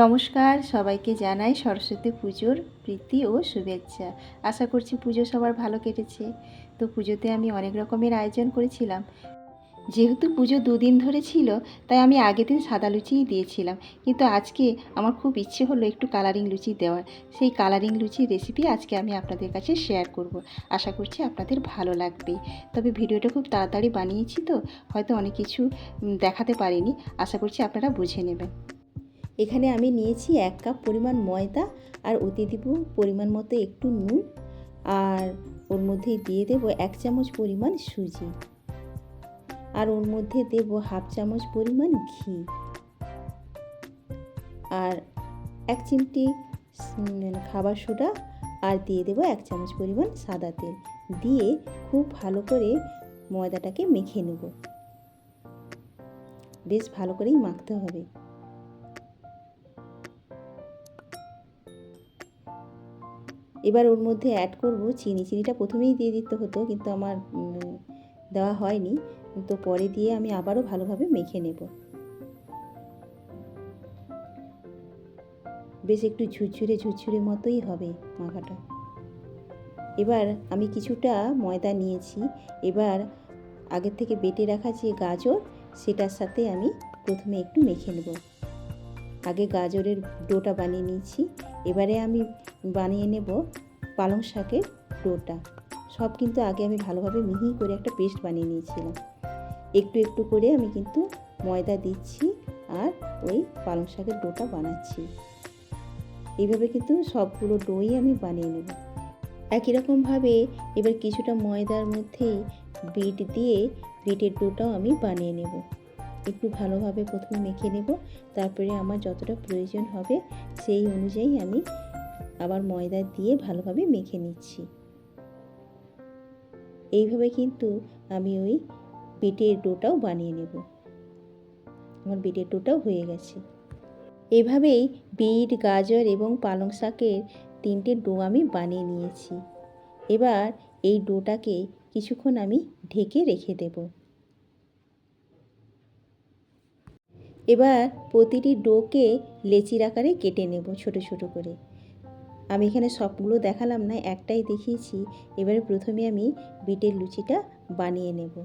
নমস্কার, সবাইকে জানাই সরস্বতী পুজোর প্রীতি ও শুভেচ্ছা। আশা করছি পুজো সবার ভালো কেটেছে। তো পুজোতে আমি অনেক রকমের আয়োজন করেছিলাম। যেহেতু পুজো দুদিন ধরে ছিল, তাই আমি আগের দিন সাদা লুচিই দিয়েছিলাম। কিন্তু আজকে আমার খুব ইচ্ছে হলো একটু কালারিং লুচি দেওয়ার। সেই কালারিং লুচির রেসিপি আজকে আমি আপনাদের কাছে শেয়ার করব। আশা করছি আপনাদের ভালো লাগবে। তবে ভিডিওটা খুব তাড়াতাড়ি বানিয়েছি তো, হয়তো অনেক কিছু দেখাতে পারিনি। আশা করছি আপনারা বুঝে নেবেন। এখানে আমি নিয়েছি এক কাপ পরিমাণ ময়দা আর ওতে দিব পরিমাণ মতো একটু নুন আর ওর মধ্যে দিয়ে দেব এক চামচ পরিমাণ সুজি আর ওর মধ্যে দেব হাফ চামচ পরিমাণ ঘি আর এক চিমটি খাবার সোডা আর দিয়ে দেব এক চামচ পরিমাণ সাদা তেল দিয়ে খুব ভালো করে ময়দাটাকে মেখে নেব। বেশ ভালো করেই মাখতে হবে। এবার ওর মধ্যে অ্যাড করব চিনি। চিনিটা প্রথমেই দিয়ে দিতে হতো, কিন্তু আমার দেওয়া হয়নি। তো পরে দিয়ে আমি আবারও ভালোভাবে মেখে নেব। বেশ একটু ঝুরঝুরে ঝুরঝুরে মতোই হবে মাখাটা। এবার আমি কিছুটা ময়দা নিয়েছি। এবার আগের থেকে বেটে রাখা যে গাজর, সেটার সাথে আমি প্রথমে একটু মেখে নেব। আগে গাজরের ডোটা বানিয়ে নিয়েছি। এবারে আমি বানিয়ে নেব পালং শাকের ডোটা। সব কিন্তু আগে আমি ভালোভাবে মিহি করে একটা পেস্ট বানিয়ে নিয়েছিলাম। একটু একটু করে আমি কিন্তু ময়দা দিচ্ছি আর ওই পালং শাকের ডোটা বানাচ্ছি। এইভাবে কিন্তু সবগুলো ডোই আমি বানিয়ে নেব। একই রকমভাবে এবার কিছুটা ময়দার মধ্যে বিট দিয়ে বিটের ডোটাও আমি বানিয়ে নেব। একটু ভালোভাবে প্রথমে মেখে নেব, তারপরে আমার যতটা প্রয়োজন হবে সেই অনুযায়ী আমি আবার ময়দা দিয়ে ভালোভাবে মেখে নিচ্ছি। এইভাবে কিন্তু আমি ওই বিটের ডোটাও বানিয়ে নেব। আমার বিটের ডোটাও হয়ে গেছে। এভাবেই বিট, গাজর এবং পালং শাকের তিনটে ডো আমি বানিয়ে নিয়েছি। এবার এই ডোটাকে কিছুক্ষণ আমি ঢেকে রেখে দেব। এবার প্রতিটি ডোকে লেচির আকারে কেটে নেব ছোট ছোট করে। আমি এখানে সবগুলো দেখালাম না, একটাই দেখিয়েছি। এবারে প্রথমে আমি বিটের লুচিটা বানিয়ে নেব।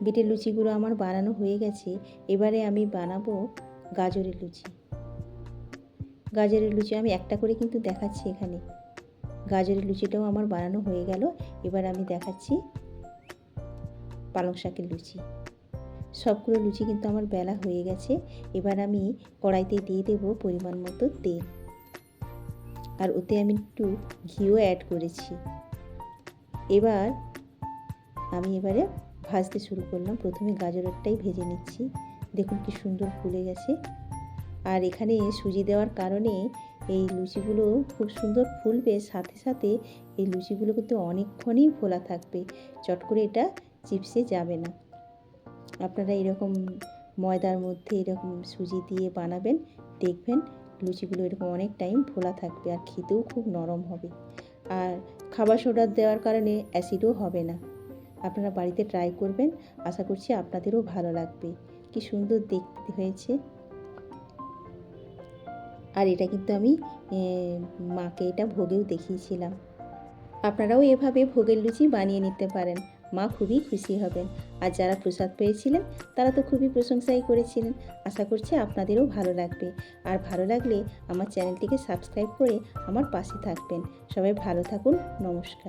বিটের লুচিগুলো আমার বানানো হয়ে গেছে। এবারে আমি বানাবো গাজরের লুচি। গাজরের লুচি আমি একটা করে কিন্তু দেখাচ্ছি এখানে। গাজরের লুচিটাও আমার বানানো হয়ে গেল। এবার আমি দেখাচ্ছি পালং শাকের লুচি। সবগুলো লুচি কিন্তু আমার বেলা হয়ে গেছে। এবার আমি কড়াইতে দিয়ে দেব পরিমাণ মতো তেল। আর ওতে আমি একটু ঘিও অ্যাড করেছি। এবার আমি এবারে ভাজতে শুরু করলাম। প্রথমে গাজরেরটাই ভেজে নিচ্ছি। দেখুন কি সুন্দর ফুলে গেছে। আর এখানে সুজি দেওয়ার কারণে এই লুচিগুলো খুব সুন্দর ফুলবে। সাথে সাথে এই লুচিগুলো কিন্তু অনেকক্ষণই ফোলা থাকবে। চট করে এটা চিপসে যাবে না। আপনারা এরকম ময়দার মধ্যে এরকম সুজি দিয়ে বানাবেন, দেখবেন লুচিগুলো এরকম অনেক টাইম ফোলা থাকবে আর খেতেও খুব নরম হবে। আর খাবার সোডা দেওয়ার কারণে অ্যাসিডও হবে না। আপনারা বাড়িতে ট্রাই করবেন, আশা করছি আপনাদেরও ভালো লাগবে। কি সুন্দর দেখতে হয়েছে। আর এটা কিন্তু আমি মাকে এটা ভোগেও দেখিয়েছিলাম। আপনারাও এভাবে ভোগের লুচি বানিয়ে নিতে পারেন। মা খুবই খুশি হবেন। আর যারা প্রসাদ পেয়েছিলেন, তারা তো খুবই প্রশংসাই করেছিলেন। আশা করছি আপনাদেরও ভালো লাগবে। আর ভালো লাগলে আমার চ্যানেলটিকে সাবস্ক্রাইব করে আমার পাশে থাকবেন। সবাই ভালো থাকুন, নমস্কার।